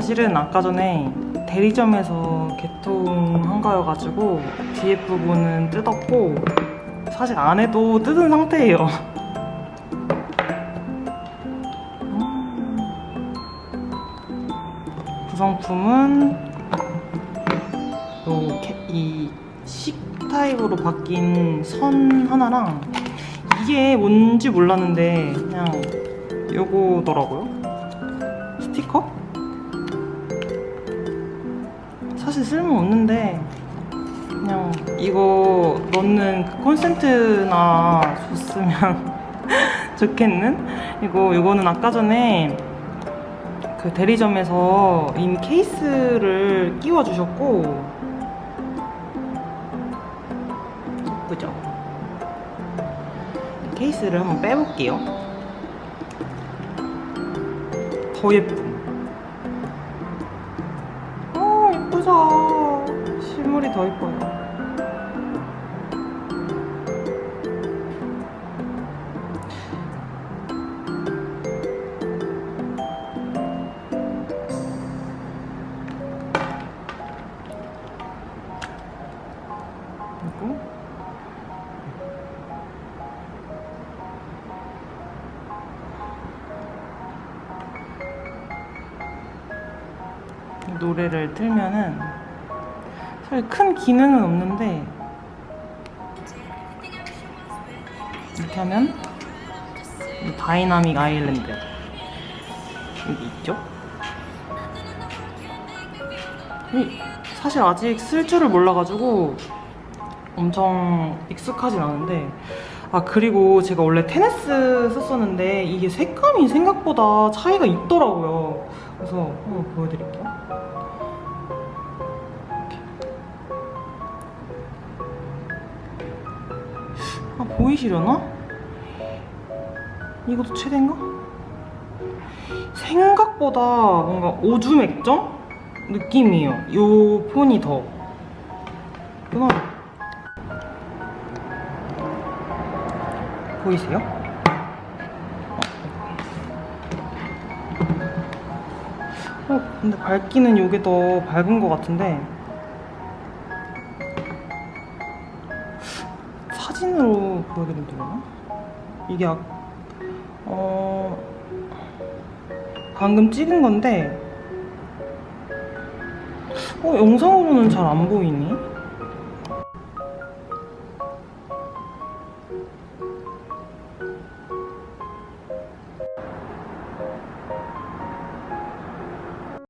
실은 아까 전에 대리점에서 개통한 거여가지고 뒤에 부분은 뜯었고 사실 안에도 뜯은 상태예요. 구성품은 요 캐- 이식 타입으로 바뀐 선 하나랑 이게 뭔지 몰랐는데 그냥 요거더라고요. 스티커? 사실 쓸모 없는데 그냥 이거 넣는 그 콘센트나 줬으면 좋겠는? 이거 이거는 아까 전에 그 대리점에서 이미 케이스를 끼워 주셨고 예쁘죠? 케이스를 한번 빼볼게요. 더 예쁨. 더. 그리고 노래를 틀면은 사실 큰 기능은 없는데 이렇게 하면 이 다이나믹 아일랜드 여기 있죠? 이 사실 아직 쓸 줄을 몰라가지고 엄청 익숙하진 않은데 아 그리고 제가 원래 테네스 썼었는데 이게 색감이 생각보다 차이가 있더라고요 그래서 한번 보여드릴게요 아 보이시려나? 이것도 최대인가? 생각보다 뭔가 오줌 액정 느낌이에요 요 폰이 더 끊어 보이세요? 어, 근데 밝기는 이게 더 밝은 것 같은데 사진으로 보여드리 되려나? 이게 아, 어, 방금 찍은 건데 어, 영상으로는 잘 안 보이니?